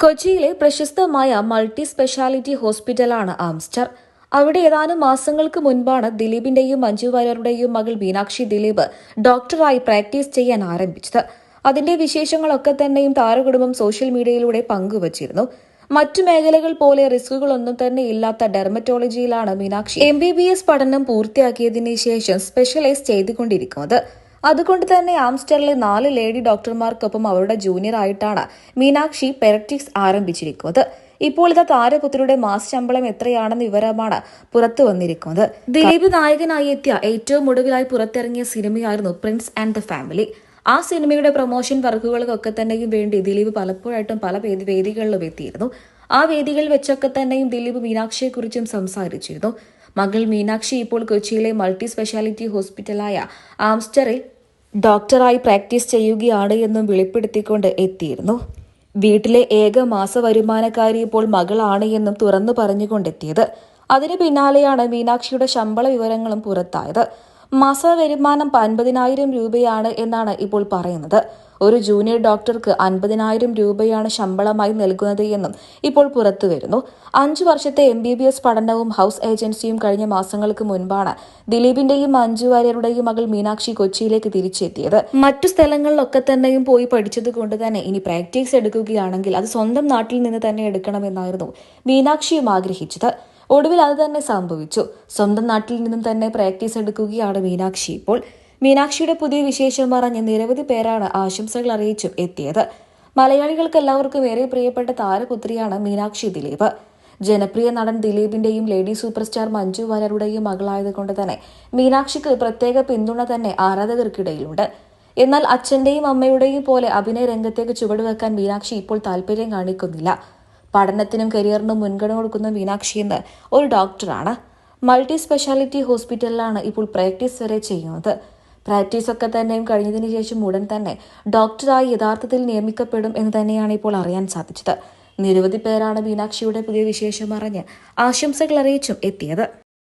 കൊച്ചിയിലെ പ്രശസ്തമായ multi speciality ഹോസ്പിറ്റലാണ് ആംസ്റ്റർ. അവിടെ ഏതാനും മാസങ്ങൾക്ക് മുൻപാണ് ദിലീപിന്റെയും മഞ്ജു വാര്യരുടെയും മകൾ മീനാക്ഷി ദിലീപ് ഡോക്ടറായി പ്രാക്ടീസ് ചെയ്യാൻ ആരംഭിച്ചത്. അതിന്റെ വിശേഷങ്ങളൊക്കെ തന്നെയും താരകുടുംബം സോഷ്യൽ മീഡിയയിലൂടെ പങ്കുവച്ചിരുന്നു. മറ്റു മേഖലകൾ പോലെ റിസ്കുകളൊന്നും തന്നെ ഇല്ലാത്ത ഡെർമറ്റോളജിയിലാണ് Meenakshi. M B B S പഠനം പൂർത്തിയാക്കിയതിനു ശേഷം സ്പെഷ്യലൈസ് ചെയ്തുകൊണ്ടിരിക്കുന്നത്. അതുകൊണ്ട് തന്നെ ആംസ്റ്ററിലെ നാല് ലേഡി ഡോക്ടർമാർക്കൊപ്പം അവരുടെ ജൂനിയർ ആയിട്ടാണ് മീനാക്ഷി പെരറ്റിക്സ് ആരംഭിച്ചിരിക്കുന്നത്. ഇപ്പോൾ ഇത് താരപുത്രിയുടെ മാസ ശമ്പളം എത്രയാണെന്ന വിവരമാണ് പുറത്തു വന്നിരിക്കുന്നത്. ദിലീപ് നായകനായി എത്തിയ ഏറ്റവും ഒടുവിലായി പുറത്തിറങ്ങിയ സിനിമയായിരുന്നു പ്രിൻസ് ആൻഡ് ദ ഫാമിലി. ആ സിനിമയുടെ പ്രൊമോഷൻ വർക്കുകൾക്കൊക്കെ തന്നെയും വേണ്ടി ദിലീപ് പലപ്പോഴായിട്ടും പല വേദികളിലും എത്തിയിരുന്നു. ആ വേദികളിൽ വെച്ചൊക്കെ തന്നെയും ദിലീപ് മീനാക്ഷിയെക്കുറിച്ചും സംസാരിച്ചിരുന്നു. മകൾ മീനാക്ഷി ഇപ്പോൾ കൊച്ചിയിലെ മൾട്ടി സ്പെഷ്യാലിറ്റി ഹോസ്പിറ്റലായ ആംസ്റ്ററിൽ ഡോക്ടറായി പ്രാക്ടീസ് ചെയ്യുകയാണ് എന്നും വെളിപ്പെടുത്തിക്കൊണ്ട് എത്തിയിരുന്നു. വീട്ടിലെ ഏക മാസ വരുമാനക്കാരി ഇപ്പോൾ മകളാണ് എന്നും തുറന്നു പറഞ്ഞുകൊണ്ടെത്തിയത്. അതിനു പിന്നാലെയാണ് മീനാക്ഷിയുടെ ശമ്പള വിവരങ്ങളും പുറത്തായത്. മാസ വരുമാനം അൻപതിനായിരം രൂപയാണ് എന്നാണ് ഇപ്പോൾ പറയുന്നത്. ഒരു ജൂനിയർ ഡോക്ടർക്ക് അൻപതിനായിരം രൂപയാണ് ശമ്പളമായി നൽകുന്നത് എന്നും ഇപ്പോൾ പുറത്തുവരുന്നു അഞ്ചു വർഷത്തെ എം ബി ബി എസ് പഠനവും ഹൌസ് ഏജൻസിയും കഴിഞ്ഞ മാസങ്ങൾക്ക് മുൻപാണ് ദിലീപിന്റെയും മഞ്ജു വാര്യരുടെയും മകൾ മീനാക്ഷി കൊച്ചിയിലേക്ക് തിരിച്ചെത്തിയത്. മറ്റു സ്ഥലങ്ങളിലൊക്കെ തന്നെയും പോയി പഠിച്ചത് കൊണ്ട് തന്നെ ഇനി പ്രാക്ടീസ് എടുക്കുകയാണെങ്കിൽ അത് സ്വന്തം നാട്ടിൽ നിന്ന് തന്നെ എടുക്കണമെന്നായിരുന്നു മീനാക്ഷിയും ആഗ്രഹിച്ചത്. ഒടുവിൽ അത് തന്നെ സംഭവിച്ചു. സ്വന്തം നാട്ടിൽ നിന്നും തന്നെ പ്രാക്ടീസ് എടുക്കുകയാണ് മീനാക്ഷി ഇപ്പോൾ. മീനാക്ഷിയുടെ പുതിയ വിശേഷം പറഞ്ഞ് നിരവധി പേരാണ് ആശംസകൾ അറിയിച്ചും എത്തിയത്. മലയാളികൾക്ക് എല്ലാവർക്കും ഏറെ പ്രിയപ്പെട്ട താരപുത്രിയാണ് മീനാക്ഷി ദിലീപ്. ജനപ്രിയ നടൻ ദിലീപിന്റെയും ലേഡി സൂപ്പർ സ്റ്റാർ മഞ്ജു വാര്യരുടെയും മകളായതുകൊണ്ട് തന്നെ മീനാക്ഷിക്ക് പ്രത്യേക പിന്തുണ തന്നെ ആരാധകർക്കിടയിലുണ്ട്. എന്നാൽ അച്ഛന്റെയും അമ്മയുടെയും പോലെ അഭിനയ രംഗത്തേക്ക് ചുവടുവെക്കാൻ മീനാക്ഷി ഇപ്പോൾ താല്പര്യം കാണിക്കുന്നില്ല. പഠനത്തിനും കരിയറിനും മുൻഗണന കൊടുക്കുന്ന മീനാക്ഷി എന്ന് ഒരു ഡോക്ടറാണ്. മൾട്ടി സ്പെഷ്യാലിറ്റി ഹോസ്പിറ്റലിലാണ് ഇപ്പോൾ പ്രാക്ടീസ് വരെ ചെയ്യുന്നത്. പ്രാക്ടീസ് ഒക്കെ തന്നെയും കഴിഞ്ഞതിന് ശേഷം ഉടൻ തന്നെ ഡോക്ടറായി യഥാർത്ഥത്തിൽ നിയമിക്കപ്പെടും എന്ന് തന്നെയാണ് ഇപ്പോൾ അറിയാൻ സാധിച്ചത്. നിരവധി പേരാണ് മീനാക്ഷിയുടെ പുതിയ വിശേഷം അറിഞ്ഞ് ആശംസകൾ അറിയിച്ചും എത്തിയത്.